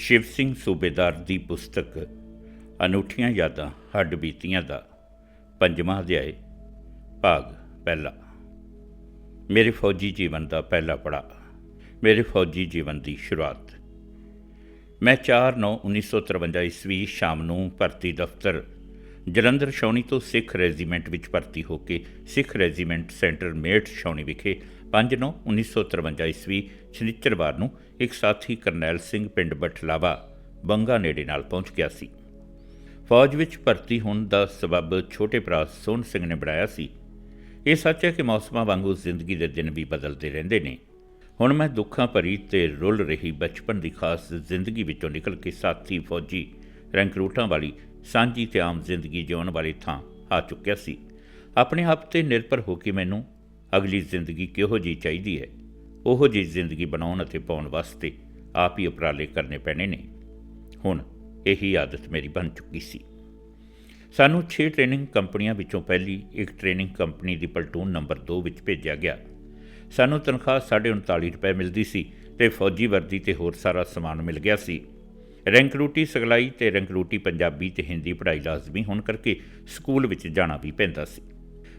ਸ਼ਿਵ ਸਿੰਘ ਸੂਬੇਦਾਰ ਦੀ ਪੁਸਤਕ ਅਨੂਠੀਆਂ ਯਾਦਾਂ ਹੱਡ ਬੀਤੀਆਂ ਦਾ ਪੰਜਵਾਂ ਅਧਿਆਇ, ਭਾਗ ਪਹਿਲਾ। ਮੇਰੇ ਫੌਜੀ ਜੀਵਨ ਦਾ ਪਹਿਲਾ ਪੜਾਅ, ਮੇਰੇ ਫੌਜੀ ਜੀਵਨ ਦੀ ਸ਼ੁਰੂਆਤ। ਮੈਂ 4/9/1953 ਈਸਵੀ ਸ਼ਾਮ ਨੂੰ ਭਰਤੀ ਦਫ਼ਤਰ ਜਲੰਧਰ ਛਾਉਣੀ ਤੋਂ ਸਿੱਖ ਰੈਜੀਮੈਂਟ ਵਿੱਚ ਭਰਤੀ ਹੋ ਕੇ ਸਿੱਖ ਰੈਜੀਮੈਂਟ ਸੈਂਟਰ ਮੇਟ ਛਾਉਣੀ ਵਿਖੇ 5/9/1953 ਈਸਵੀ ਸ਼ਨੀਚਰਵਾਰ ਨੂੰ ਇੱਕ ਸਾਥੀ ਕਰਨੈਲ ਸਿੰਘ ਪਿੰਡ ਬਠਲਾਵਾ ਬੰਗਾ ਨੇੜੇ ਨਾਲ ਪਹੁੰਚ ਗਿਆ ਸੀ। ਫੌਜ ਵਿੱਚ ਭਰਤੀ ਹੋਣ ਦਾ ਸਬਬ ਛੋਟੇ ਭਰਾ ਸੋਹਣ ਸਿੰਘ ਨੇ ਬਣਾਇਆ ਸੀ। ਇਹ ਸੱਚ ਹੈ ਕਿ ਮੌਸਮਾਂ ਵਾਂਗੂ ਜ਼ਿੰਦਗੀ ਦੇ ਦਿਨ ਵੀ ਬਦਲਦੇ ਰਹਿੰਦੇ ਨੇ। ਹੁਣ ਮੈਂ ਦੁੱਖਾਂ ਭਰੀ ਤੇ ਰੁੱਲ ਰਹੀ ਬਚਪਨ ਦੀ ਖਾਸ ਜ਼ਿੰਦਗੀ ਵਿੱਚੋਂ ਨਿਕਲ ਕੇ ਸਾਥੀ ਫੌਜੀ ਰੈਂਕਰੂਟਾਂ ਵਾਲੀ ਸਾਂਝੀ ਤੇ ਆਮ ਜ਼ਿੰਦਗੀ ਜਿਉਣ ਵਾਲੀ ਥਾਂ ਆ ਚੁੱਕਿਆ ਸੀ। ਆਪਣੇ ਆਪ ਤੇ ਨਿਰਭਰ ਹੋ ਕੇ ਮੈਨੂੰ ਅਗਲੀ ਜ਼ਿੰਦਗੀ ਕਿਹੋ ਜੀ ਚਾਹੀਦੀ ਹੈ? ਉਹੋ ਜੀ ਜ਼ਿੰਦਗੀ ਬਣਾਉਣ ਅਤੇ ਪਾਉਣ ਵਾਸਤੇ ਆਪ ਹੀ ਉਪਰਾਲੇ ਕਰਨੇ ਪੈਣੇ ਨੇ। ਹੁਣ ਇਹੀ ਆਦਤ ਮੇਰੀ ਬਣ ਚੁੱਕੀ ਸੀ। ਸਾਨੂੰ 6 ਟ੍ਰੇਨਿੰਗ ਕੰਪਨੀਆਂ ਵਿੱਚੋਂ ਪਹਿਲੀ, ਇੱਕ ਟ੍ਰੇਨਿੰਗ ਕੰਪਨੀ ਦੀ ਪਲਟੂਨ ਨੰਬਰ 2 ਵਿੱਚ ਭੇਜਿਆ ਗਿਆ। ਸਾਨੂੰ ਤਨਖਾਹ 39.5 ਰੁਪਏ ਮਿਲਦੀ ਸੀ ਤੇ ਫੌਜੀ ਵਰਦੀ ਤੇ ਹੋਰ ਸਾਰਾ ਸਮਾਨ ਮਿਲ ਗਿਆ ਸੀ। ਰੈਂਕਰੂਟੀ ਸਗਲਾਈ ਤੇ ਰੈਂਕਰੂਟੀ ਪੰਜਾਬੀ ਤੇ ਹਿੰਦੀ ਪੜ੍ਹਾਈ ਲਾਜ਼ਮੀ ਹੋਣ ਕਰਕੇ ਸਕੂਲ ਵਿੱਚ ਜਾਣਾ ਵੀ ਪੈਂਦਾ ਸੀ।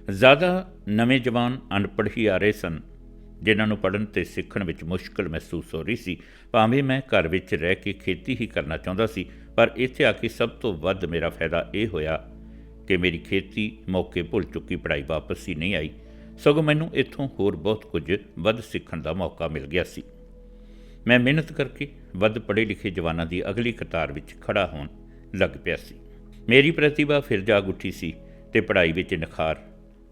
ਜ਼ਿਆਦਾ ਨਵੇਂ ਜਵਾਨ ਅਨਪੜ੍ਹ ਹੀ ਆ ਰਹੇ ਸਨ, ਜਿਨ੍ਹਾਂ ਨੂੰ ਪੜ੍ਹਨ ਤੇ ਸਿੱਖਣ ਵਿੱਚ ਮੁਸ਼ਕਲ ਮਹਿਸੂਸ ਹੋ ਰਹੀ ਸੀ। ਭਾਵੇਂ ਮੈਂ ਘਰ ਵਿੱਚ ਰਹਿ ਕੇ ਖੇਤੀ ਹੀ ਕਰਨਾ ਚਾਹੁੰਦਾ ਸੀ, ਪਰ ਇੱਥੇ ਆ ਕੇ ਸਭ ਤੋਂ ਵੱਧ ਮੇਰਾ ਫਾਇਦਾ ਇਹ ਹੋਇਆ ਕਿ ਮੇਰੀ ਖੇਤੀ ਮੌਕੇ ਭੁੱਲ ਚੁੱਕੀ ਪੜ੍ਹਾਈ ਵਾਪਸ ਹੀ ਨਹੀਂ ਆਈ। ਸਗੋਂ ਮੈਨੂੰ ਇੱਥੋਂ ਹੋਰ ਬਹੁਤ ਕੁਝ ਵੱਧ ਸਿੱਖਣ ਦਾ ਮੌਕਾ ਮਿਲ ਗਿਆ ਸੀ। ਮੈਂ ਮਿਹਨਤ ਕਰਕੇ ਵੱਧ ਪੜ੍ਹੇ ਲਿਖੇ ਜਵਾਨਾਂ ਦੀ ਅਗਲੀ ਕਤਾਰ ਵਿੱਚ ਖੜਾ ਹੋਣ ਲੱਗ ਪਿਆ ਸੀ। ਮੇਰੀ ਪ੍ਰਤਿਭਾ ਫਿਰ ਜਾਗ ਉੱਠੀ ਸੀ ਤੇ ਪੜ੍ਹਾਈ ਵਿੱਚ ਨਿਖਾਰ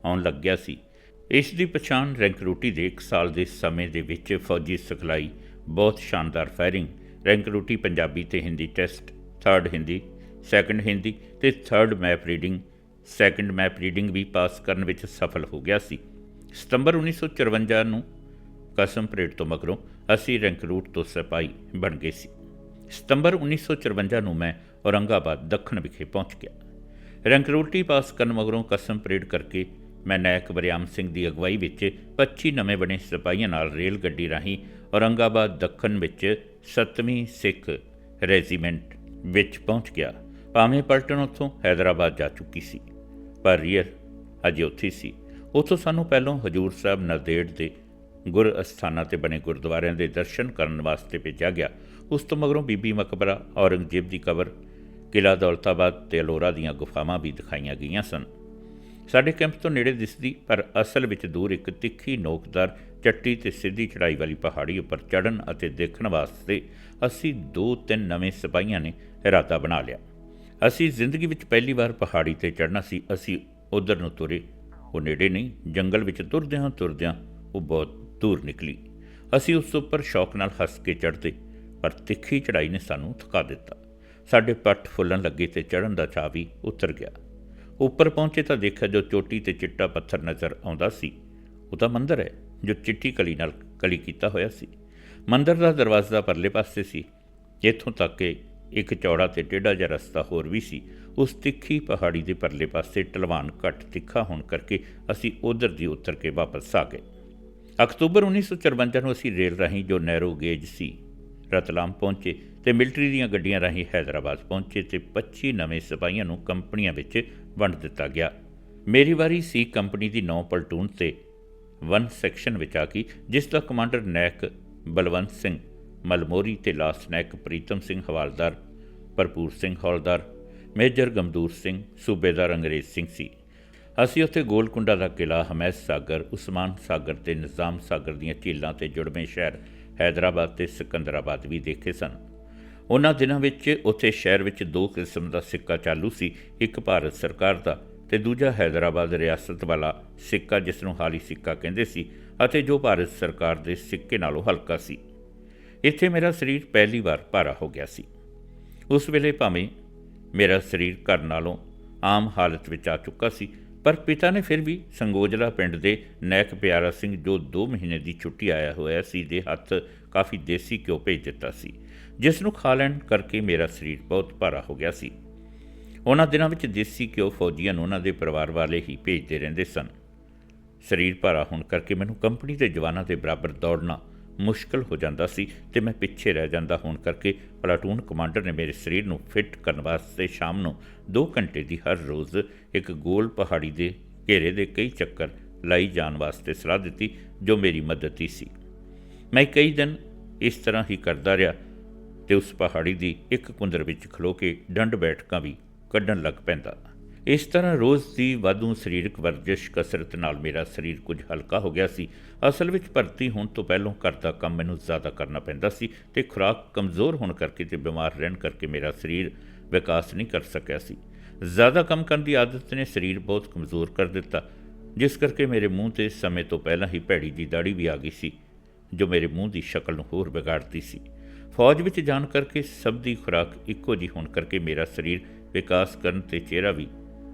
ਆਉਣ ਲੱਗ ਗਿਆ ਸੀ। ਇਸ ਦੀ ਪਛਾਣ ਰੈਂਕ ਰੋਟੀ ਦੇ 1 ਸਾਲ ਦੇ ਸਮੇਂ ਦੇ ਵਿੱਚ ਫੌਜੀ ਸਿਖਲਾਈ, ਬਹੁਤ ਸ਼ਾਨਦਾਰ ਫਾਇਰਿੰਗ, ਰੈਂਕ ਰੋਟੀ ਪੰਜਾਬੀ ਤੇ Hindi test third Hindi second Hindi ਤੇ third map reading second map reading ਵੀ ਪਾਸ ਕਰਨ ਵਿੱਚ ਸਫਲ ਹੋ ਗਿਆ ਸੀ। ਸਤੰਬਰ 1954 ਨੂੰ ਕਸਮ ਪਰੇਡ ਤੋਂ ਮਗਰੋਂ ਅਸੀਂ ਰੈਂਕਰੂਟ ਤੋਂ ਸਿਪਾਈ ਬਣ ਗਏ ਸੀ। ਸਤੰਬਰ 1954 ਨੂੰ ਮੈਂ ਔਰੰਗਾਬਾਦ ਦੱਖਣ ਵਿਖੇ ਪਹੁੰਚ ਗਿਆ। ਰੈਂਕਰੂਟੀ ਪਾਸ ਕਰਨ ਮਗਰੋਂ ਕਸਮ ਪਰੇਡ ਕਰਕੇ ਮੈਂ ਨਾਇਕ ਬਰਿਆਮ ਸਿੰਘ ਦੀ ਅਗਵਾਈ ਵਿੱਚ 25 ਨਵੇਂ ਬਣੇ ਸਿਪਾਹੀਆਂ ਨਾਲ ਰੇਲ ਗੱਡੀ ਰਾਹੀਂ ਔਰੰਗਾਬਾਦ ਦੱਖਣ ਵਿੱਚ 7ਵੀਂ ਸਿੱਖ ਰੈਜੀਮੈਂਟ ਵਿੱਚ ਪਹੁੰਚ ਗਿਆ। ਭਾਵੇਂ ਪਲਟਨ ਉੱਥੋਂ ਹైదరాబాద్ ਜਾ ਚੁੱਕੀ ਸੀ, ਪਰ ਰੀਅਰ ਅਜੇ ਉੱਥੇ ਸੀ। ਉੱਥੋਂ ਸਾਨੂੰ ਪਹਿਲਾਂ ਹਜੂਰ ਸਾਹਿਬ ਨਰਦੇੜ ਦੇ ਗੁਰ ਅਸਥਾਨਾਂ ਤੇ ਬਣੇ ਗੁਰਦੁਆਰਿਆਂ ਦੇ ਦਰਸ਼ਨ ਕਰਨ ਵਾਸਤੇ ਭੇਜਿਆ ਗਿਆ। ਉਸ ਤੋਂ ਮਗਰੋਂ ਬੀਬੀ ਮਕਬਰਾ, ਔਰੰਗਜ਼ੇਬ ਦੀ ਕਬਰ ਕਿਲਾ ਦੌਲਤਾਬਾਦ ਤੇ ਅਲੋਰਾ ਦੀਆਂ ਗੁਫਾਵਾਂ ਵੀ ਦਿਖਾਈਆਂ ਗਈਆਂ ਸਨ। ਸਾਡੇ ਕੈਂਪ ਤੋਂ ਨੇੜੇ ਦਿਸਦੀ, ਪਰ ਅਸਲ ਵਿੱਚ ਦੂਰ ਇੱਕ ਤਿੱਖੀ ਨੋਕਦਾਰ, ਚੱਟੀ ਤੇ ਸਿੱਧੀ ਚੜਾਈ ਵਾਲੀ ਪਹਾੜੀ ਉੱਪਰ ਚੜਨ ਅਤੇ ਦੇਖਣ ਵਾਸਤੇ ਅਸੀਂ ਦੋ ਤਿੰਨ ਨਵੇਂ ਸਿਪਾਹੀਆਂ ਨੇ ਇਰਾਦਾ ਬਣਾ ਲਿਆ। ਅਸੀਂ ਜ਼ਿੰਦਗੀ ਵਿੱਚ ਪਹਿਲੀ ਵਾਰ ਪਹਾੜੀ ਤੇ ਚੜਨਾ ਸੀ। ਅਸੀਂ ਉਧਰ ਨੂੰ ਤੁਰੇ। ਉਹ ਨੇੜੇ ਨਹੀਂ, ਜੰਗਲ ਵਿੱਚ ਤੁਰਦਿਆਂ ਤੁਰਦਿਆਂ ਉਹ ਬਹੁਤ ਦੂਰ ਨਿਕਲੀ। ਅਸੀਂ ਉਸ ਉੱਪਰ ਸ਼ੌਕ ਨਾਲ ਹੱਸ ਕੇ ਚੜ੍ਹਦੇ, ਪਰ ਤਿੱਖੀ ਚੜਾਈ ਨੇ ਸਾਨੂੰ ਥਕਾ ਦਿੱਤਾ। ਸਾਡੇ ਪੱਟ ਫੁੱਲਣ ਲੱਗੇ ਤੇ ਚੜਨ ਦਾ ਚਾਅ ਵੀ ਉਤਰ ਗਿਆ। ਉੱਪਰ ਪਹੁੰਚੇ ਤਾਂ ਦੇਖਿਆ ਜੋ ਚੋਟੀ ਤੇ ਚਿੱਟਾ ਪੱਥਰ ਨਜ਼ਰ ਆਉਂਦਾ ਸੀ, ਉਹ ਤਾਂ ਮੰਦਰ ਹੈ, ਜੋ ਚਿੱਟੀ ਕਲੀ ਨਾਲ ਕਲੀ ਕੀਤਾ ਹੋਇਆ ਸੀ। ਮੰਦਰ ਦਾ ਦਰਵਾਜ਼ਾ ਪਰਲੇ ਪਾਸੇ ਸੀ। ਇੱਥੋਂ ਤੱਕ ਕਿ ਇੱਕ ਚੌੜਾ ਤੇ ਟੇਢਾ ਜਿਹਾ ਰਸਤਾ ਹੋਰ ਵੀ ਸੀ। ਉਸ ਤਿੱਖੀ ਪਹਾੜੀ ਦੇ ਪਰਲੇ ਪਾਸੇ ਢਲਵਾਨ ਘੱਟ ਤਿੱਖਾ ਹੋਣ ਕਰਕੇ ਅਸੀਂ ਉਧਰ ਦੀ ਉਤਰ ਕੇ ਵਾਪਸ ਆ ਗਏ। ਅਕਤੂਬਰ 1954 ਨੂੰ ਅਸੀਂ ਰੇਲ ਰਾਹੀਂ ਜੋ ਨੈਰੋ ਗੇਜ ਸੀ, ਰਤਲਾਮ ਪਹੁੰਚੇ ਤੇ ਮਿਲਟਰੀ ਦੀਆਂ ਗੱਡੀਆਂ ਰਾਹੀਂ ਹైదరాబాద్ ਪਹੁੰਚੇ ਤੇ 25 ਨਵੇਂ ਸਿਪਾਹੀਆਂ ਨੂੰ ਕੰਪਨੀਆਂ ਵਿੱਚ ਵੰਡ ਦਿੱਤਾ ਗਿਆ। ਮੇਰੀ ਵਾਰੀ ਸੀ ਕੰਪਨੀ ਦੀ 9 ਪਲਟੂਨ ਤੇ 1 ਸੈਕਸ਼ਨ ਵਿੱਚ ਆ ਗਈ ਜਿਸ ਦਾ ਕਮਾਂਡਰ ਨੈਕ ਬਲਵੰਤ ਸਿੰਘ ਮਲਮੋਰੀ ਤੇ ਲਾਸਟ ਨੈਕ ਪ੍ਰੀਤਮ ਸਿੰਘ ਹਵਾਲਦਾਰ, ਭਰਪੂਰ ਸਿੰਘ ਹੌਲਦਾਰ, ਮੇਜਰ ਗਮਦੂਰ ਸਿੰਘ, ਸੂਬੇਦਾਰ ਅੰਗਰੇਜ਼ ਸਿੰਘ ਸੀ। ਅਸੀਂ ਉੱਥੇ ਗੋਲਕੁੰਡਾ ਦਾ ਕਿਲਾ ਹਮੈਸ ਸਾਗਰ, ਉਸਮਾਨ ਸਾਗਰ ਤੇ ਨਿਜ਼ਾਮ ਸਾਗਰ ਦੀਆਂ ਝੀਲਾਂ ਤੇ ਜੁੜਵੇਂ ਸ਼ਹਿਰ ਹైదరాబాద్ ਤੇ ਸਿਕੰਦਰਾਬਾਦ ਵੀ ਦੇਖੇ ਸਨ। ਉਹਨਾਂ ਦਿਨਾਂ ਵਿੱਚ ਉੱਥੇ ਸ਼ਹਿਰ ਵਿੱਚ ਦੋ ਕਿਸਮ ਦਾ ਸਿੱਕਾ ਚਾਲੂ ਸੀ, ਇੱਕ ਭਾਰਤ ਸਰਕਾਰ ਦਾ ਤੇ ਦੂਜਾ ਹైదరాబాద్ ਰਿਆਸਤ ਵਾਲਾ ਸਿੱਕਾ ਜਿਸ ਨੂੰ ਹਾਲੀ ਸਿੱਕਾ ਕਹਿੰਦੇ ਸੀ ਅਤੇ ਜੋ ਭਾਰਤ ਸਰਕਾਰ ਦੇ ਸਿੱਕੇ ਨਾਲੋਂ ਹਲਕਾ ਸੀ। ਇੱਥੇ ਮੇਰਾ ਸਰੀਰ ਪਹਿਲੀ ਵਾਰ ਭਾਰਾ ਹੋ ਗਿਆ ਸੀ। ਉਸ ਵੇਲੇ ਭਾਵੇਂ ਮੇਰਾ ਸਰੀਰ ਘਰ ਨਾਲੋਂ ਆਮ ਹਾਲਤ ਵਿੱਚ ਆ ਚੁੱਕਾ ਸੀ ਪਰ ਪਿਤਾ ਨੇ ਫਿਰ ਵੀ ਸੰਗੋਜਲਾ ਪਿੰਡ ਦੇ ਨੈਕ ਪਿਆਰਾ ਸਿੰਘ ਜੋ 2 ਮਹੀਨੇ ਦੀ ਛੁੱਟੀ ਆਇਆ ਹੋਇਆ ਸੀ ਦੇ ਹੱਥ ਕਾਫੀ ਦੇਸੀ ਘਿਓ ਭੇਜ ਦਿੱਤਾ ਸੀ ਜਿਸ ਨੂੰ ਖਾ ਲੈਣ ਕਰਕੇ ਮੇਰਾ ਸਰੀਰ ਬਹੁਤ ਭਾਰਾ ਹੋ ਗਿਆ ਸੀ। ਉਹਨਾਂ ਦਿਨਾਂ ਵਿੱਚ ਦੇਸੀ ਘਿਓ ਫੌਜੀਆਂ ਨੂੰ ਉਹਨਾਂ ਦੇ ਪਰਿਵਾਰ ਵਾਲੇ ਹੀ ਭੇਜਦੇ ਰਹਿੰਦੇ ਸਨ। ਸਰੀਰ ਭਾਰਾ ਹੋਣ ਕਰਕੇ ਮੈਨੂੰ ਕੰਪਨੀ ਦੇ ਜਵਾਨਾਂ ਦੇ ਬਰਾਬਰ ਦੌੜਨਾ ਮੁਸ਼ਕਲ ਹੋ ਜਾਂਦਾ ਸੀ ਤੇ ਮੈਂ ਪਿੱਛੇ ਰਹਿ ਜਾਂਦਾ ਹੋਣ ਕਰਕੇ ਪਲਾਟੂਨ ਕਮਾਂਡਰ ਨੇ ਮੇਰੇ ਸਰੀਰ ਨੂੰ ਫਿੱਟ ਕਰਨ ਵਾਸਤੇ ਸ਼ਾਮ ਨੂੰ 2 ਘੰਟੇ ਦੀ ਹਰ ਰੋਜ਼ ਇੱਕ ਗੋਲ ਪਹਾੜੀ ਦੇ ਘੇਰੇ ਦੇ ਕਈ ਚੱਕਰ ਲਾਈ ਜਾਣ ਵਾਸਤੇ ਸਲਾਹ ਦਿੱਤੀ, ਜੋ ਮੇਰੀ ਮਦਦ ਹੀ ਸੀ। ਮੈਂ ਕਈ ਦਿਨ ਇਸ ਤਰ੍ਹਾਂ ਹੀ ਕਰਦਾ ਰਿਹਾ ਤੇ ਉਸ ਪਹਾੜੀ ਦੀ ਇੱਕ ਕੁੰਦਰ ਵਿੱਚ ਖਲੋ ਕੇ ਡੰਡ ਬੈਠਕਾਂ ਵੀ ਕੱਢਣ ਲੱਗ ਪੈਂਦਾ। ਇਸ ਤਰ੍ਹਾਂ ਰੋਜ਼ ਦੀ ਵਾਧੂ ਸਰੀਰਕ ਵਰਜਿਸ਼, ਕਸਰਤ ਨਾਲ ਮੇਰਾ ਸਰੀਰ ਕੁਝ ਹਲਕਾ ਹੋ ਗਿਆ ਸੀ। ਅਸਲ ਵਿੱਚ ਭਰਤੀ ਹੋਣ ਤੋਂ ਪਹਿਲਾਂ ਘਰ ਦਾ ਕੰਮ ਮੈਨੂੰ ਜ਼ਿਆਦਾ ਕਰਨਾ ਪੈਂਦਾ ਸੀ ਤੇ ਖੁਰਾਕ ਕਮਜ਼ੋਰ ਹੋਣ ਕਰਕੇ ਤੇ ਬਿਮਾਰ ਰਹਿਣ ਕਰਕੇ ਮੇਰਾ ਸਰੀਰ ਵਿਕਾਸ ਨਹੀਂ ਕਰ ਸਕਿਆ ਸੀ। ਜ਼ਿਆਦਾ ਕੰਮ ਕਰਨ ਦੀ ਆਦਤ ਨੇ ਸਰੀਰ ਬਹੁਤ ਕਮਜ਼ੋਰ ਕਰ ਦਿੱਤਾ, ਜਿਸ ਕਰਕੇ ਮੇਰੇ ਮੂੰਹ ਤੇ ਸਮੇਂ ਤੋਂ ਪਹਿਲਾਂ ਹੀ ਭੈੜੀ ਦੀ ਦਾੜੀ ਵੀ ਆ ਗਈ ਸੀ, ਜੋ ਮੇਰੇ ਮੂੰਹ ਦੀ ਸ਼ਕਲ ਨੂੰ ਹੋਰ ਵਿਗਾੜਦੀ ਸੀ। ਫੌਜ ਵਿੱਚ ਜਾਣ ਕਰਕੇ ਸਭ ਦੀ ਖੁਰਾਕ ਇੱਕੋ ਜਿਹੀ ਹੋਣ ਕਰਕੇ ਮੇਰਾ ਸਰੀਰ ਵਿਕਾਸ ਕਰਨ ਤੇ ਚਿਹਰਾ ਵੀ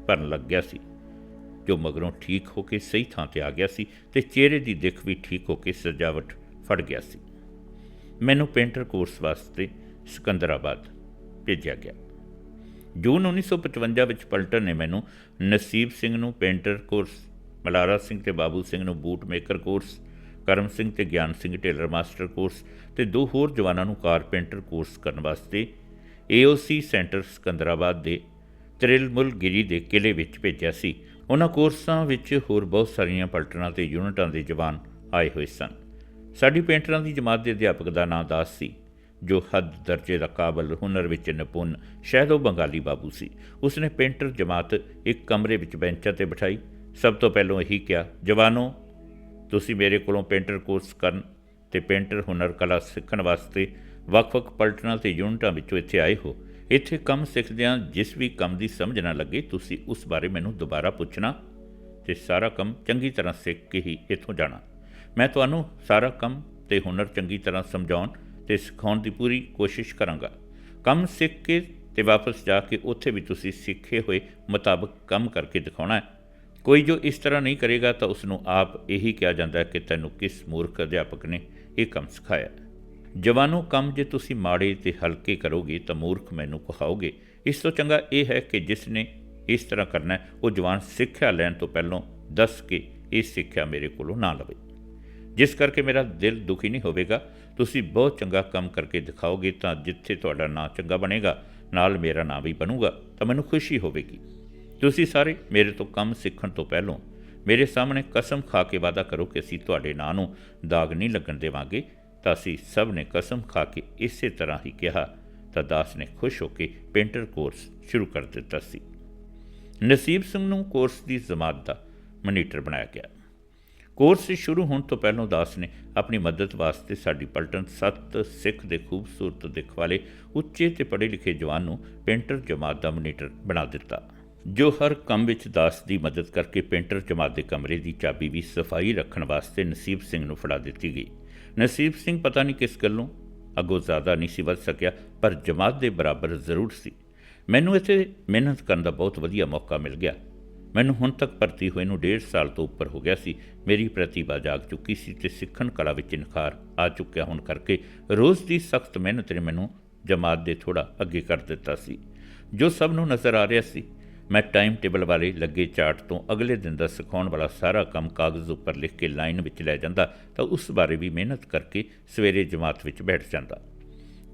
ਭਰਨ ਲੱਗ ਗਿਆ ਸੀ। ਜੋ ਮਗਰੋਂ ਠੀਕ ਹੋ ਕੇ ਸਹੀ ਥਾਂ ਤੇ ਆ ਗਿਆ ਸੀ ਤੇ ਚਿਹਰੇ ਦੀ ਦਿੱਖ ਵੀ ਠੀਕ ਹੋ ਕੇ ਸਜਾਵਟ ਫੜ ਗਿਆ ਸੀ। ਮੈਨੂੰ ਪੇਂਟਰ ਕੋਰਸ ਵਾਸਤੇ ਸਿਕੰਦਰਾਬਾਦ ਭੇਜਿਆ ਗਿਆ। ਜੂਨ 1955 ਵਿੱਚ ਪਲਟਨ ਨੇ ਮੈਨੂੰ ਨਸੀਬ ਸਿੰਘ ਨੂੰ ਪੇਂਟਰ ਕੋਰਸ, ਮਲਾਰਾ ਸਿੰਘ ਤੇ ਬਾਬੂ ਸਿੰਘ ਨੂੰ boot maker course, Karam Singh ਤੇ Gian Singh tailor master course ਤੇ ਦੋ ਹੋਰ ਜਵਾਨਾਂ ਨੂੰ ਕਾਰਪੈਂਟਰ ਕੋਰਸ ਕਰਨ ਵਾਸਤੇ ਏਓਸੀ ਸੈਂਟਰ ਸਿਕੰਦਰਾਬਾਦ ਦੇ ਤ੍ਰਿਲਮੁਲ ਗਿਰੀ ਦੇ ਕਿਲੇ ਵਿੱਚ ਭੇਜਿਆ ਸੀ। ਉਹਨਾਂ ਕੋਰਸਾਂ ਵਿੱਚ ਹੋਰ ਬਹੁਤ ਸਾਰੀਆਂ ਪਲਟਨਾਂ ਤੇ ਯੂਨਿਟਾਂ ਦੇ ਜਵਾਨ ਆਏ ਹੋਏ ਸਨ। ਸਾਡੀ ਪੇਂਟਰਾਂ ਦੀ ਜਮਾਤ ਦੇ ਅਧਿਆਪਕ ਦਾ ਨਾਂ ਦਾਸ ਸੀ, ਜੋ ਹੱਦ ਦਰਜੇ ਦਾ ਕਾਬਲ ਹੁਨਰ ਵਿੱਚ ਨਿਪੁੰਨ ਸ਼ਾਇਦ ਬੰਗਾਲੀ ਬਾਬੂ ਸੀ। ਉਸਨੇ ਪੇਂਟਰ ਜਮਾਤ ਇੱਕ ਕਮਰੇ ਵਿੱਚ ਬੈਂਚਾਂ ਤੇ ਬਿਠਾਈ। ਸਭ ਤੋਂ ਪਹਿਲਾਂ ਇਹੀ ਕਿਹਾ, ਜਵਾਨੋ, ਤੁਸੀਂ ਮੇਰੇ ਕੋਲੋਂ ਪੇਂਟਰ ਕੋਰਸ ਕਰਨ ਤੇ ਪੇਂਟਰ ਹੁਨਰ ਕਲਾ ਸਿੱਖਣ ਵਾਸਤੇ ਵੱਖ-ਵੱਖ ਪਲਟਨਾਂ ਤੇ ਯੂਨਿਟਾਂ ਵਿੱਚੋਂ ਇੱਥੇ ਆਏ ਹੋ। ਇੱਥੇ ਕੰਮ ਸਿੱਖਦਿਆਂ ਜਿਸ ਵੀ ਕੰਮ ਦੀ ਸਮਝ ਨਾ ਲੱਗੇ, ਤੁਸੀਂ ਉਸ ਬਾਰੇ ਮੈਨੂੰ ਦੁਬਾਰਾ ਪੁੱਛਣਾ ਤੇ ਸਾਰਾ ਕੰਮ ਚੰਗੀ ਤਰ੍ਹਾਂ ਸਿੱਖ ਕੇ ਹੀ ਇੱਥੋਂ ਜਾਣਾ। ਮੈਂ ਤੁਹਾਨੂੰ ਸਾਰਾ ਕੰਮ ਤੇ ਹੁਨਰ ਚੰਗੀ ਤਰ੍ਹਾਂ ਸਮਝਾਉਣ ਤੇ ਸਿਖਾਉਣ ਦੀ ਪੂਰੀ ਕੋਸ਼ਿਸ਼ ਕਰਾਂਗਾ। ਕੰਮ ਸਿੱਖ ਕੇ ਤੇ ਵਾਪਸ ਜਾ ਕੇ ਉੱਥੇ ਵੀ ਤੁਸੀਂ ਸਿੱਖੇ ਹੋਏ ਮੁਤਾਬਕ ਕੰਮ ਕਰਕੇ ਦਿਖਾਉਣਾ ਹੈ। ਕੋਈ ਜੋ ਇਸ ਤਰ੍ਹਾਂ ਨਹੀਂ ਕਰੇਗਾ ਤਾਂ ਉਸ ਨੂੰ ਆਪ ਇਹੀ ਕਿਹਾ ਜਾਂਦਾ ਹੈ ਕਿ ਤੈਨੂੰ ਕਿਸ ਮੂਰਖ ਅਧਿਆਪਕ ਨੇ ਇਹ ਕੰਮ ਸਿਖਾਇਆ। ਜਵਾਨੋ, ਕੰਮ ਜੇ ਤੁਸੀਂ ਮਾੜੇ ਤੇ ਹਲਕੇ ਕਰੋਗੇ ਤਾਂ ਮੂਰਖ ਮੈਨੂੰ ਕਹਾਓਗੇ। ਇਸ ਤੋਂ ਚੰਗਾ ਇਹ ਹੈ ਕਿ ਜਿਸ ਨੇ ਇਸ ਤਰ੍ਹਾਂ ਕਰਨਾ ਉਹ ਜਵਾਨ ਸਿੱਖਿਆ ਲੈਣ ਤੋਂ ਪਹਿਲਾਂ ਦੱਸ ਕੇ ਇਹ ਸਿੱਖਿਆ ਮੇਰੇ ਕੋਲੋਂ ਨਾ ਲਵੇ। ਜਿਸ ਕਰਕੇ ਮੇਰਾ ਦਿਲ ਦੁਖੀ ਨਹੀਂ ਹੋਵੇਗਾ। ਤੁਸੀਂ ਬਹੁਤ ਚੰਗਾ ਕੰਮ ਕਰਕੇ ਦਿਖਾਓਗੇ ਤਾਂ ਜਿੱਥੇ ਤੁਹਾਡਾ ਨਾਂ ਚੰਗਾ ਬਣੇਗਾ, ਨਾਲ ਮੇਰਾ ਨਾਂ ਵੀ ਬਣੂਗਾ, ਤਾਂ ਮੈਨੂੰ ਖੁਸ਼ੀ ਹੋਵੇਗੀ। ਤੁਸੀਂ ਸਾਰੇ ਮੇਰੇ ਤੋਂ ਕੰਮ ਸਿੱਖਣ ਤੋਂ ਪਹਿਲਾਂ ਮੇਰੇ ਸਾਹਮਣੇ ਕਸਮ ਖਾ ਕੇ ਵਾਅਦਾ ਕਰੋ ਕਿ ਅਸੀਂ ਤੁਹਾਡੇ ਨਾਂ ਨੂੰ ਦਾਗ ਨਹੀਂ ਲੱਗਣ ਦੇਵਾਂਗੇ। ਤਾਂ ਅਸੀਂ ਸਭ ਨੇ ਕਸਮ ਖਾ ਕੇ ਇਸੇ ਤਰ੍ਹਾਂ ਹੀ ਕਿਹਾ, ਤਾਂ ਦਾਸ ਨੇ ਖੁਸ਼ ਹੋ ਕੇ ਪੇਂਟਰ ਕੋਰਸ ਸ਼ੁਰੂ ਕਰ ਦਿੱਤਾ ਸੀ। ਨਸੀਬ ਸਿੰਘ ਨੂੰ ਕੋਰਸ ਦੀ ਜ਼ਮਾਤ ਦਾ ਮਨੀਟਰ ਬਣਾਇਆ ਗਿਆ। ਕੋਰਸ ਸ਼ੁਰੂ ਹੋਣ ਤੋਂ ਪਹਿਲਾਂ ਦਾਸ ਨੇ ਆਪਣੀ ਮਦਦ ਵਾਸਤੇ ਸਾਡੀ ਪਲਟਨ ਸੱਤ ਸਿੱਖ ਦੇ ਖੂਬਸੂਰਤ ਦਿੱਖ ਵਾਲੇ ਉੱਚੇ ਤੇ ਪੜ੍ਹੇ ਲਿਖੇ ਜਵਾਨ ਨੂੰ ਪੇਂਟਰ ਜਮਾਤ ਦਾ ਮਨੀਟਰ ਬਣਾ ਦਿੱਤਾ। ਜੋ ਹਰ ਕੰਮ ਵਿੱਚ ਦਾਸ ਦੀ ਮਦਦ ਕਰਕੇ ਪੇਂਟਰ ਜਮਾਤ ਦੇ ਕਮਰੇ ਦੀ ਚਾਬੀ ਵੀ ਸਫ਼ਾਈ ਰੱਖਣ ਵਾਸਤੇ ਨਸੀਬ ਸਿੰਘ ਨੂੰ ਫੜਾ ਦਿੱਤੀ ਗਈ। ਨਸੀਬ ਸਿੰਘ ਪਤਾ ਨਹੀਂ ਕਿਸ ਗੱਲੋਂ ਅੱਗੋਂ ਜ਼ਿਆਦਾ ਨਹੀਂ ਸੀ ਵੱਧ ਸਕਿਆ, ਪਰ ਜਮਾਤ ਦੇ ਬਰਾਬਰ ਜ਼ਰੂਰ ਸੀ। ਮੈਨੂੰ ਇੱਥੇ ਮਿਹਨਤ ਕਰਨ ਦਾ ਬਹੁਤ ਵਧੀਆ ਮੌਕਾ ਮਿਲ ਗਿਆ। ਮੈਨੂੰ ਹੁਣ ਤੱਕ ਭਰਤੀ ਹੋਏ ਨੂੰ ਡੇਢ ਸਾਲ ਤੋਂ ਉੱਪਰ ਹੋ ਗਿਆ ਸੀ। ਮੇਰੀ ਪ੍ਰਤਿਭਾ ਜਾਗ ਚੁੱਕੀ ਸੀ ਤੇ ਸਿੱਖਣ ਕਲਾ ਵਿੱਚ ਇਨਕਾਰ ਆ ਚੁੱਕਿਆ ਹੋਣ ਕਰਕੇ ਰੋਜ਼ ਦੀ ਸਖਤ ਮਿਹਨਤ ਨੇ ਮੈਨੂੰ ਜਮਾਤ ਦੇ ਥੋੜਾ ਅੱਗੇ ਕਰ ਦਿੱਤਾ ਸੀ। ਜੋ ਸਭ ਨੂੰ ਨਜ਼ਰ ਆ ਰਿਹਾ ਸੀ ਮੈਂ ਟਾਈਮ ਟੇਬਲ ਵਾਲੇ ਲੱਗੇ ਚਾਰਟ ਤੋਂ ਅਗਲੇ ਦਿਨ ਦਾ ਸਿਖਾਉਣ ਵਾਲਾ ਸਾਰਾ ਕੰਮ ਕਾਗਜ਼ ਉੱਪਰ ਲਿਖ ਕੇ ਲਾਈਨ ਵਿੱਚ ਲੈ ਜਾਂਦਾ ਤਾਂ ਉਸ ਬਾਰੇ ਵੀ ਮਿਹਨਤ ਕਰਕੇ ਸਵੇਰੇ ਜਮਾਤ ਵਿੱਚ ਬੈਠ ਜਾਂਦਾ।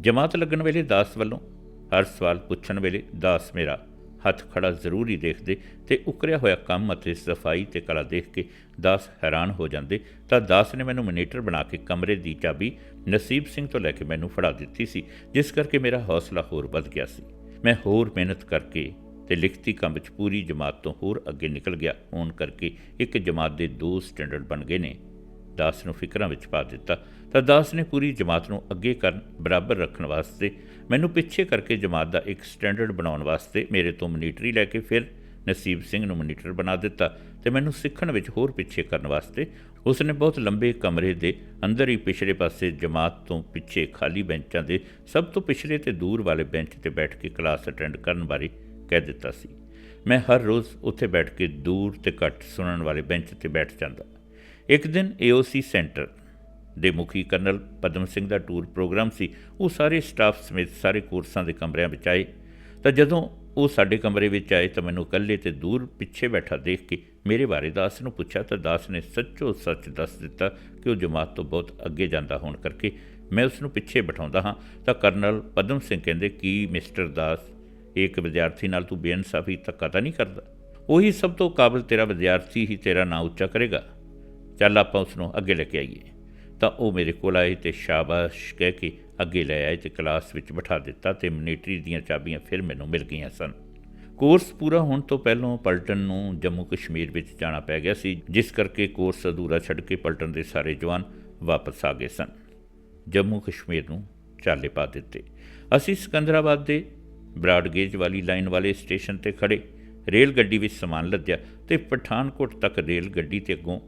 ਜਮਾਤ ਲੱਗਣ ਵੇਲੇ ਦਾਸ ਵੱਲੋਂ, ਹਰ ਸਵਾਲ ਪੁੱਛਣ ਵੇਲੇ ਦਾਸ ਮੇਰਾ ਹੱਥ ਖੜਾ ਜ਼ਰੂਰੀ ਦੇਖਦੇ ਤੇ ਉਕਰਿਆ ਹੋਇਆ ਕੰਮ ਅਤੇ ਸਫ਼ਾਈ ਤੇ ਕਲਾ ਦੇਖ ਕੇ ਦਾਸ ਹੈਰਾਨ ਹੋ ਜਾਂਦੇ ਤਾਂ ਦਾਸ ਨੇ ਮੈਨੂੰ ਮਨੀਟਰ ਬਣਾ ਕੇ ਕਮਰੇ ਦੀ ਚਾਬੀ ਨਸੀਬ ਸਿੰਘ ਤੋਂ ਲੈ ਕੇ ਮੈਨੂੰ ਫੜਾ ਦਿੱਤੀ ਸੀ, ਜਿਸ ਕਰਕੇ ਮੇਰਾ ਹੌਸਲਾ ਹੋਰ ਵੱਧ ਗਿਆ ਸੀ। ਮੈਂ ਹੋਰ ਮਿਹਨਤ ਕਰਕੇ ਤੇ ਲਿਖਤੀ ਕੰਮ ਵਿੱਚ ਪੂਰੀ ਜਮਾਤ ਤੋਂ ਹੋਰ ਅੱਗੇ ਨਿਕਲ ਗਿਆ। ਹੋਣ ਕਰਕੇ ਇੱਕ ਜਮਾਤ ਦੇ ਦੋ ਸਟੈਂਡਰਡ ਬਣ ਗਏ ਨੇ। ਦਾਸ ਨੂੰ ਫਿਕਰਾਂ ਵਿੱਚ ਪਾ ਦਿੱਤਾ। ਤਾਂ ਦਾਸ ਨੇ ਪੂਰੀ ਜਮਾਤ ਨੂੰ ਅੱਗੇ ਕਰਨ ਬਰਾਬਰ ਰੱਖਣ ਵਾਸਤੇ ਮੈਨੂੰ ਪਿੱਛੇ ਕਰਕੇ ਜਮਾਤ ਦਾ ਇੱਕ ਸਟੈਂਡਰਡ ਬਣਾਉਣ ਵਾਸਤੇ ਮੇਰੇ ਤੋਂ ਮਨੀਟਰੀ ਲੈ ਕੇ ਫਿਰ ਨਸੀਬ ਸਿੰਘ ਨੂੰ ਮਨੀਟਰ ਬਣਾ ਦਿੱਤਾ ਤੇ ਮੈਨੂੰ ਸਿੱਖਣ ਵਿੱਚ ਹੋਰ ਪਿੱਛੇ ਕਰਨ ਵਾਸਤੇ ਉਸ ਨੇ ਬਹੁਤ ਲੰਬੇ ਕਮਰੇ ਦੇ ਅੰਦਰ ਹੀ ਪਿਛਲੇ ਪਾਸੇ ਜਮਾਤ ਤੋਂ ਪਿੱਛੇ ਖਾਲੀ ਬੈਂਚਾਂ ਦੇ ਸਭ ਤੋਂ ਪਿਛਲੇ ਤੇ ਦੂਰ ਵਾਲੇ ਬੈਂਚ ਤੇ ਬੈਠ ਕੇ ਕਲਾਸ ਅਟੈਂਡ ਕਰਨ ਬਾਰੇ ਕਹਿ ਦਿੱਤਾ ਸੀ। ਮੈਂ ਹਰ ਰੋਜ਼ ਉੱਥੇ ਬੈਠ ਕੇ ਦੂਰ ਤੇ ਘੱਟ ਸੁਣਨ ਵਾਲੇ ਬੈਂਚ ਤੇ ਬੈਠ ਜਾਂਦਾ। ਇੱਕ ਦਿਨ ਏਓਸੀ ਸੈਂਟਰ ਦੇ ਮੁਖੀ ਕਰਨਲ ਪਦਮ ਸਿੰਘ ਦਾ ਟੂਰ ਪ੍ਰੋਗਰਾਮ ਸੀ। ਉਹ ਸਾਰੇ ਸਟਾਫ ਸਮੇਤ ਸਾਰੇ ਕੋਰਸਾਂ ਦੇ ਕਮਰਿਆਂ ਵਿੱਚ ਆਏ। ਤਾਂ ਜਦੋਂ ਉਹ ਸਾਡੇ ਕਮਰੇ ਵਿੱਚ ਆਏ ਤਾਂ ਮੈਨੂੰ ਇਕੱਲੇ ਤੇ ਦੂਰ ਪਿੱਛੇ ਬੈਠਾ ਦੇਖ ਕੇ ਮੇਰੇ ਬਾਰੇ ਦਾਸ ਨੂੰ ਪੁੱਛਿਆ ਤਾਂ ਦਾਸ ਨੇ ਸੱਚੋ ਸੱਚ ਦੱਸ ਦਿੱਤਾ ਕਿ ਉਹ ਜਮਾਤ ਤੋਂ ਬਹੁਤ ਅੱਗੇ ਜਾਂਦਾ ਹੋਣ ਕਰਕੇ ਮੈਂ ਉਸ ਨੂੰ ਪਿੱਛੇ ਬਿਠਾਉਂਦਾ ਹਾਂ। ਤਾਂ ਕਰਨਲ ਪਦਮ ਸਿੰਘ ਕਹਿੰਦੇ, ਕਿ ਮਿਸਟਰ ਦਾਸ ਇੱਕ ਵਿਦਿਆਰਥੀ ਨਾਲ ਤੂੰ ਬੇਇਨਸਾਫੀ ਧੱਕਾ ਤਾਂ ਨਹੀਂ ਕਰਦਾ। ਉਹੀ ਸਭ ਤੋਂ ਕਾਬਲ ਤੇਰਾ ਵਿਦਿਆਰਥੀ ਹੀ ਤੇਰਾ ਨਾਂ ਉੱਚਾ ਕਰੇਗਾ। ਚੱਲ ਆਪਾਂ ਉਸ ਨੂੰ ਅੱਗੇ ਲੈ ਕੇ ਆਈਏ। ਤਾਂ ਉਹ ਮੇਰੇ ਕੋਲ ਆਏ ਤੇ ਸ਼ਾਬਾਸ਼ ਕਹਿ ਕੇ ਅੱਗੇ ਲੈ ਆਏ ਤੇ ਕਲਾਸ ਵਿੱਚ ਬਿਠਾ ਦਿੱਤਾ ਤੇ ਮਿਲਟਰੀ ਦੀਆਂ ਚਾਬੀਆਂ ਫਿਰ ਮੈਨੂੰ ਮਿਲ ਗਈਆਂ ਸਨ। ਕੋਰਸ ਪੂਰਾ ਹੋਣ ਤੋਂ ਪਹਿਲਾਂ ਪਲਟਨ ਨੂੰ ਜੰਮੂ ਕਸ਼ਮੀਰ ਵਿੱਚ ਜਾਣਾ ਪੈ ਗਿਆ ਸੀ, ਜਿਸ ਕਰਕੇ ਕੋਰਸ ਅਧੂਰਾ ਛੱਡ ਕੇ ਪਲਟਨ ਦੇ ਸਾਰੇ ਜਵਾਨ ਵਾਪਸ ਆ ਗਏ ਸਨ। ਜੰਮੂ ਕਸ਼ਮੀਰ ਨੂੰ ਚਾਲੇ ਪਾ ਦਿੱਤੇ। ਅਸੀਂ ਸਿਕੰਦਰਾਬਾਦ ਦੇ ਬਰਾਡਗੇਜ ਵਾਲੀ ਲਾਈਨ ਵਾਲੇ ਸਟੇਸ਼ਨ ਤੇ ਖੜੇ ਰੇਲ ਗੱਡੀ ਵਿੱਚ ਸਮਾਨ ਲੱਦਿਆ ਤੇ ਪਠਾਨਕੋਟ ਤੱਕ ਰੇਲ ਗੱਡੀ ਤੇ ਅੱਗੋਂ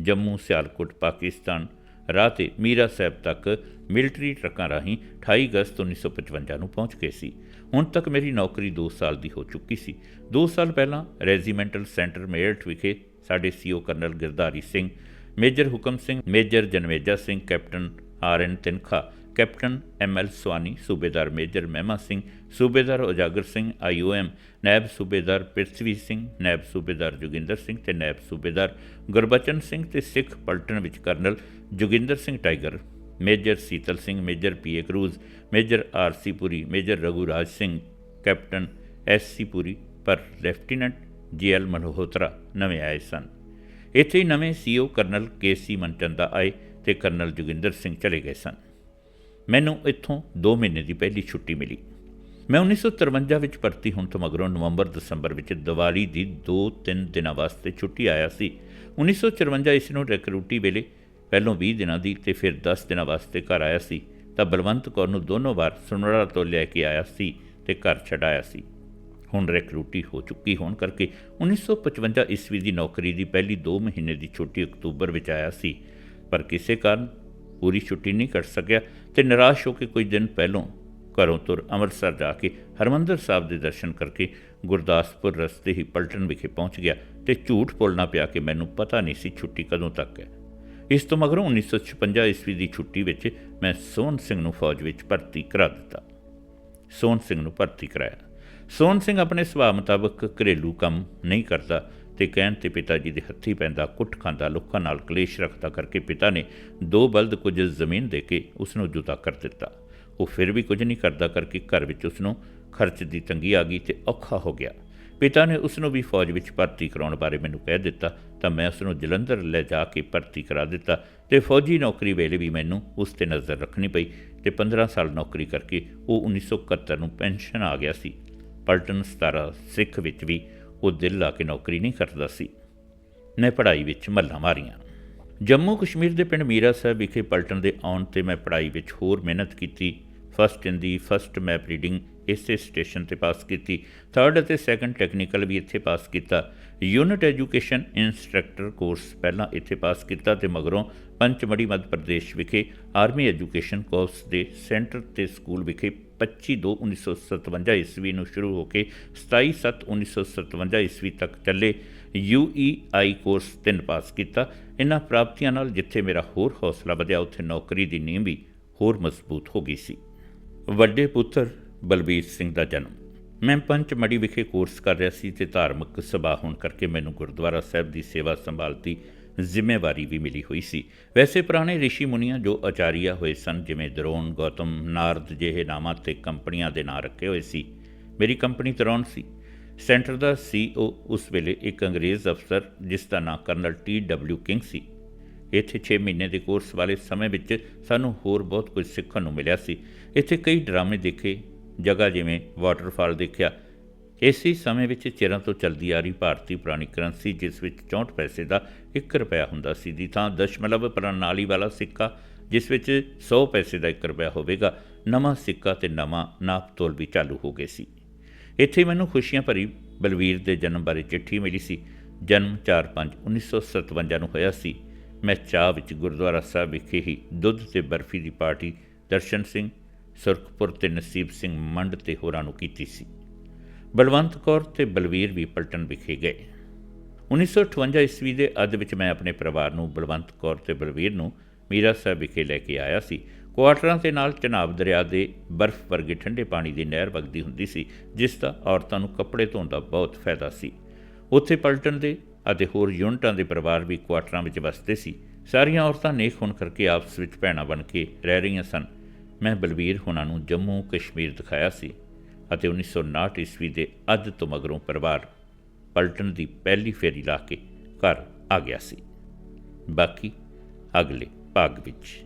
ਜੰਮੂ ਸਿਆਲਕੋਟ, ਪਾਕਿਸਤਾਨ, ਰਾਹ ਤੇ ਮੀਰਾ ਸਾਹਿਬ ਤੱਕ ਮਿਲਟਰੀ ਟਰੱਕਾਂ ਰਾਹੀਂ 28 ਅਗਸਤ 1955 ਨੂੰ ਪਹੁੰਚ ਗਏ ਸੀ। ਹੁਣ ਤੱਕ ਮੇਰੀ ਨੌਕਰੀ 2 ਸਾਲ ਦੀ ਹੋ ਚੁੱਕੀ ਸੀ। 2 ਸਾਲ ਪਹਿਲਾਂ ਰੈਜੀਮੈਂਟਲ ਸੈਂਟਰ ਮੇਰਠ ਵਿਖੇ ਸਾਡੇ CO colonel Girdhari Singh, major Hukam Singh, major Janveja Singh, captain R N Tinkha captain M L Swani, subedar major Mahima Singh, ਸੂਬੇਦਾਰ ਉਜਾਗਰ ਸਿੰਘ ਆਈਓਐਮ ਨਾਇਬ ਸੂਬੇਦਾਰ ਪ੍ਰਿਥਵੀ ਸਿੰਘ ਨਾਇਬ ਸੂਬੇਦਾਰ ਜੋਗਿੰਦਰ ਸਿੰਘ ਤੇ ਨਾਇਬ ਸੂਬੇਦਾਰ ਗੁਰਬਚਨ ਸਿੰਘ ਤੇ ਸਿੱਖ ਪਲਟਨ ਵਿੱਚ colonel Joginder Singh tiger, major Sital Singh, major P A Cruz, major R C Puri, major Raghuraj Singh, captain S C Puri, ਪਰ ਲੈਫਟੀਨੈਂਟ ਜੀ ਐਲ ਮਨੋਹਤਰਾ ਨਵੇਂ ਆਏ ਸਨ। ਇੱਥੇ ਹੀ ਨਵੇਂ CO colonel K C Manchanda ਆਏ ਤੇ ਕਰਨਲ ਜੋਗਿੰਦਰ ਸਿੰਘ ਚਲੇ ਗਏ ਸਨ। ਮੈਨੂੰ ਇੱਥੋਂ 2 ਮਹੀਨੇ ਦੀ ਪਹਿਲੀ ਛੁੱਟੀ ਮਿਲੀ। ਮੈਂ 1953 ਵਿੱਚ ਭਰਤੀ ਹੋਣ ਤੋਂ ਮਗਰੋਂ ਨਵੰਬਰ ਦਸੰਬਰ ਵਿੱਚ ਦੀਵਾਲੀ ਦੀ 2-3 ਦਿਨਾਂ ਵਾਸਤੇ ਛੁੱਟੀ ਆਇਆ ਸੀ। 1954 ਇਸ ਨੂੰ ਰਿਕਰੂਟੀ ਵੇਲੇ ਪਹਿਲੋਂ 20 ਦਿਨਾਂ ਦੀ ਤੇ ਫਿਰ 10 ਦਿਨਾਂ ਵਾਸਤੇ ਘਰ ਆਇਆ ਸੀ। ਤਾਂ ਬਲਵੰਤ ਕੌਰ ਨੂੰ ਦੋਨੋਂ ਵਾਰ ਸੁਨੜਾ ਤੋਂ ਲੈ ਕੇ ਆਇਆ ਸੀ ਤੇ ਘਰ ਛਡਾਇਆ ਸੀ। ਹੁਣ ਰਿਕਰੂਟੀ ਹੋ ਚੁੱਕੀ ਹੋਣ ਕਰਕੇ 1955 ਈਸਵੀ ਦੀ ਨੌਕਰੀ ਦੀ ਪਹਿਲੀ 2 ਮਹੀਨੇ ਦੀ ਛੁੱਟੀ ਅਕਤੂਬਰ ਵਿੱਚ ਆਇਆ ਸੀ। ਪਰ ਕਿਸੇ ਕਾਰਨ ਪੂਰੀ ਛੁੱਟੀ ਨਹੀਂ ਕੱਟ ਸਕਿਆ ਤੇ ਨਿਰਾਸ਼ ਹੋ ਕੇ ਕੁਝ ਦਿਨ ਪਹਿਲੋਂ ਘਰੋਂ ਤੁਰ ਅੰਮ੍ਰਿਤਸਰ ਜਾ ਕੇ ਹਰਮੰਦਰ ਸਾਹਿਬ ਦੇ ਦਰਸ਼ਨ ਕਰਕੇ ਗੁਰਦਾਸਪੁਰ ਰਸਤੇ ਹੀ ਪਲਟਨ ਵਿਖੇ ਪਹੁੰਚ ਗਿਆ ਤੇ ਝੂਠ ਬੋਲਣਾ ਪਿਆ ਕਿ ਮੈਨੂੰ ਪਤਾ ਨਹੀਂ ਸੀ ਛੁੱਟੀ ਕਦੋਂ ਤੱਕ ਹੈ। ਇਸ ਤੋਂ ਮਗਰੋਂ 1956 ਈਸਵੀ ਦੀ ਛੁੱਟੀ ਵਿੱਚ ਮੈਂ ਸੋਹਣ ਸਿੰਘ ਨੂੰ ਫੌਜ ਵਿੱਚ ਭਰਤੀ ਕਰਾ ਦਿੱਤਾ। ਸੋਹਣ ਸਿੰਘ ਨੂੰ ਭਰਤੀ ਕਰਾਇਆ। ਸੋਹਣ ਸਿੰਘ ਆਪਣੇ ਸੁਭਾਅ ਮੁਤਾਬਕ ਘਰੇਲੂ ਕੰਮ ਨਹੀਂ ਕਰਦਾ ਤੇ ਕਹਿਣ ਤੇ ਪਿਤਾ ਜੀ ਦੇ ਹੱਥੀ ਪੈਂਦਾ, ਕੁੱਟ ਖਾਂਦਾ, ਲੋਕਾਂ ਨਾਲ ਕਲੇਸ਼ ਰੱਖਦਾ ਕਰਕੇ ਪਿਤਾ ਨੇ ਦੋ ਬਲਦ ਕੁਝ ਜ਼ਮੀਨ ਦੇ ਕੇ ਉਸ ਨੂੰ ਜੁਦਾ ਕਰ ਦਿੱਤਾ। ਉਹ ਫਿਰ ਵੀ ਕੁਝ ਨਹੀਂ ਕਰਦਾ ਕਰਕੇ ਘਰ ਵਿੱਚ ਉਸ ਨੂੰ ਖਰਚ ਦੀ ਤੰਗੀ ਆ ਗਈ ਤੇ ਔਖਾ ਹੋ ਗਿਆ। ਪਿਤਾ ਨੇ ਉਸ ਨੂੰ ਵੀ ਫੌਜ ਵਿੱਚ ਭਰਤੀ ਕਰਾਉਣ ਬਾਰੇ ਮੈਨੂੰ ਕਹਿ ਦਿੱਤਾ, ਤਾਂ ਮੈਂ ਉਸ ਨੂੰ ਜਲੰਧਰ ਲੈ ਜਾ ਕੇ ਭਰਤੀ ਕਰਾ ਦਿੱਤਾ ਤੇ ਫੌਜੀ ਨੌਕਰੀ ਵੇਲੇ ਵੀ ਮੈਨੂੰ ਉਸ ਤੇ ਨਜ਼ਰ ਰੱਖਣੀ ਪਈ ਤੇ 15 ਸਾਲ ਨੌਕਰੀ ਕਰਕੇ ਉਹ 1971 ਨੂੰ ਪੈਨਸ਼ਨ ਆ ਗਿਆ ਸੀ। ਪਲਟਨ 17 ਸਿੱਖ ਵਿੱਚ ਵੀ ਉਹ ਦਿਲ ਲਾ ਕੇ ਨੌਕਰੀ ਨਹੀਂ ਕਰਦਾ ਸੀ। ਮੈਂ ਪੜ੍ਹਾਈ ਵਿੱਚ ਮੱਲਾਂ ਮਾਰੀਆਂ। ਜੰਮੂ ਕਸ਼ਮੀਰ ਦੇ ਪਿੰਡ ਮੀਰਾ ਸਾਹਿਬ ਵਿਖੇ ਪਲਟਨ ਦੇ ਆਉਣ ਤੇ ਮੈਂ ਪੜ੍ਹਾਈ ਵਿੱਚ ਹੋਰ ਮਿਹਨਤ ਕੀਤੀ। First in first map reading ਇਸੇ ਸਟੇਸ਼ਨ ਤੇ ਪਾਸ ਕੀਤੀ। ਥਰਡ ਅਤੇ ਸੈਕੰਡ ਟੈਕਨੀਕਲ ਵੀ ਇੱਥੇ ਪਾਸ ਕੀਤਾ। ਯੂਨਿਟ ਐਜੂਕੇਸ਼ਨ ਇਨਸਟ੍ਰਕਟਰ ਕੋਰਸ ਪਹਿਲਾਂ ਇੱਥੇ ਪਾਸ ਕੀਤਾ ਤੇ ਮਗਰੋਂ ਪੰਚਮੜੀ ਮੱਧ ਪ੍ਰਦੇਸ਼ ਵਿਖੇ ਆਰਮੀ ਐਜੂਕੇਸ਼ਨ ਕੋਰਸ ਦੇ ਸੈਂਟਰ ਤੇ ਸਕੂਲ ਵਿਖੇ 25/2/1957 ਈਸਵੀ ਨੂੰ ਸ਼ੁਰੂ ਹੋ ਕੇ 27/7/1957 ਈਸਵੀ ਤੱਕ ਚੱਲੇ। ਯੂਈਆਈ ਕੋਰਸ ਤਿੰਨ ਪਾਸ ਕੀਤਾ। ਇਹਨਾਂ ਪ੍ਰਾਪਤੀਆਂ ਨਾਲ ਜਿੱਥੇ ਮੇਰਾ ਹੋਰ ਹੌਸਲਾ ਵਧਿਆ, ਉੱਥੇ ਨੌਕਰੀ ਦੀ ਨੀਂਹ ਵੀ ਹੋਰ ਮਜ਼ਬੂਤ ਹੋ ਗਈ ਸੀ। ਵੱਡੇ ਪੁੱਤਰ ਬਲਬੀਰ ਸਿੰਘ ਦਾ ਜਨਮ। ਮੈਂ ਪੰਚਮੜੀ ਵਿਖੇ ਕੋਰਸ ਕਰ ਰਿਹਾ ਸੀ ਤੇ ਧਾਰਮਿਕ ਸਭਾ ਹੋਣ ਕਰਕੇ ਮੈਨੂੰ ਗੁਰਦੁਆਰਾ ਸਾਹਿਬ ਦੀ ਸੇਵਾ ਸੰਭਾਲਤੀ ਜ਼ਿੰਮੇਵਾਰੀ ਵੀ ਮਿਲੀ ਹੋਈ ਸੀ। ਵੈਸੇ ਪੁਰਾਣੇ ઋષਿ ਮੁਨੀਆਂ ਜੋ ਆਚਾਰੀਆ ਹੋਏ ਸਨ, ਜਿਵੇਂ ਦਰੋਣ ਗੌਤਮ, ਨਾਰਦ ਜਿਹੇ ਨਾਮਾਂ ਤੇ ਕੰਪਨੀਆਂ ਦੇ ਨਾਂ ਰੱਖੇ ਹੋਏ ਸੀ, ਮੇਰੀ ਕੰਪਨੀ ਦਰੋਣ ਸੀ। ਸੈਂਟਰ ਦਾ ਸੀਓ ਉਸ ਵੇਲੇ ਇੱਕ ਅੰਗਰੇਜ਼ ਅਫਸਰ, ਜਿਸ ਦਾ ਨਾਂ ਕਰਨਲ ਟੀ ਡਬਲਿਊ ਕਿੰਗ ਸੀ। ਇੱਥੇ 6 ਮਹੀਨੇ ਦੇ ਕੋਰਸ ਵਾਲੇ ਸਮੇਂ ਵਿੱਚ ਸਾਨੂੰ ਹੋਰ ਬਹੁਤ ਕੁਝ ਸਿੱਖਣ ਨੂੰ ਮਿਲਿਆ ਸੀ। ਇੱਥੇ ਕਈ ਡਰਾਮੇ ਦੇਖੇ, ਜਗ੍ਹਾ ਜਿਵੇਂ ਵਾਟਰਫਾਲ ਦੇਖਿਆ ਇਸੇ ਸਮੇਂ ਵਿੱਚ ਚਿਰਾਂ ਤੋਂ ਚੱਲਦੀ ਆ ਰਹੀ ਭਾਰਤੀ ਪੁਰਾਣੀ ਕਰੰਸੀ, ਜਿਸ ਵਿੱਚ 64 ਪੈਸੇ ਦਾ 1 ਰੁਪਿਆ ਹੁੰਦਾ ਸੀ ਦੀ ਥਾਂ ਦਸ਼ਮਲਵ ਪ੍ਰਣਾਲੀ ਵਾਲਾ ਸਿੱਕਾ, ਜਿਸ ਵਿੱਚ 100 ਪੈਸੇ ਦਾ 1 ਰੁਪਿਆ ਹੋਵੇਗਾ, ਨਵਾਂ ਸਿੱਕਾ ਤੇ ਨਵਾਂ ਨਾਪ ਤੋਲ ਵੀ ਚਾਲੂ ਹੋ ਗਏ ਸੀ। ਇੱਥੇ ਮੈਨੂੰ ਖੁਸ਼ੀਆਂ ਭਰੀ ਬਲਵੀਰ ਦੇ ਜਨਮ ਬਾਰੇ ਚਿੱਠੀ ਮਿਲੀ ਸੀ। ਜਨਮ 4/5/1957 ਨੂੰ ਹੋਇਆ ਸੀ। ਮੈਂ ਚਾਹ ਵਿੱਚ ਗੁਰਦੁਆਰਾ ਸਾਹਿਬ ਵਿਖੇ ਹੀ ਦੁੱਧ ਤੇ ਬਰਫੀ ਦੀ ਪਾਰਟੀ ਦਰਸ਼ਨ ਸਿੰਘ, ਸੁਰਖਪੁਰ ਤੇ ਨਸੀਬ ਸਿੰਘ ਮੰਡ ਤੇ ਹੋਰਾਂ ਨੂੰ ਕੀਤੀ ਸੀ। ਬਲਵੰਤ ਕੌਰ ਤੇ ਬਲਵੀਰ ਵੀ ਪਲਟਨ ਵਿਖੇ ਗਏ। 1958 ਈਸਵੀ ਦੇ ਅੱਧ ਵਿੱਚ ਮੈਂ ਆਪਣੇ ਪਰਿਵਾਰ ਨੂੰ ਬਲਵੰਤ ਕੌਰ ਤੇ ਬਲਵੀਰ ਨੂੰ ਮੀਰਾ ਸਾਹਿਬ ਵਿਖੇ ਲੈ ਕੇ ਆਇਆ ਸੀ। ਕੁਆਟਰਾਂ ਦੇ ਨਾਲ ਚਨਾਬ ਦਰਿਆ ਦੇ ਬਰਫ਼ ਵਰਗੇ ਠੰਡੇ ਪਾਣੀ ਦੀ ਨਹਿਰ ਵਗਦੀ ਹੁੰਦੀ ਸੀ, ਜਿਸ ਦਾ ਔਰਤਾਂ ਨੂੰ ਕੱਪੜੇ ਧੋਣ ਦਾ ਬਹੁਤ ਫਾਇਦਾ ਸੀ। ਉੱਥੇ ਪਲਟਨ ਦੇ ਅਤੇ ਹੋਰ ਯੂਨਿਟਾਂ ਦੇ ਪਰਿਵਾਰ ਵੀ ਕੁਆਟਰਾਂ ਵਿੱਚ ਵਸਦੇ ਸੀ। ਸਾਰੀਆਂ ਔਰਤਾਂ ਨੇਕ ਹੋਣ ਕਰਕੇ ਆਪਸ ਵਿੱਚ ਭੈਣਾਂ ਬਣ ਕੇ ਰਹਿ ਰਹੀਆਂ ਸਨ। ਮੈਂ ਬਲਬੀਰ ਹੁਣਾਂ ਨੂੰ ਜੰਮੂ ਕਸ਼ਮੀਰ ਦਿਖਾਇਆ ਸੀ। ਅਤੇ 1959 ਈਸਵੀ ਦੇ ਅੱਧ ਤੋਂ ਮਗਰੋਂ ਪਰਿਵਾਰ ਪਲਟਨ ਦੀ ਪਹਿਲੀ ਫੇਰੀ ਲਾ ਕੇ ਘਰ ਆ ਗਿਆ ਸੀ। ਬਾਕੀ ਅਗਲੇ ਭਾਗ ਵਿੱਚ।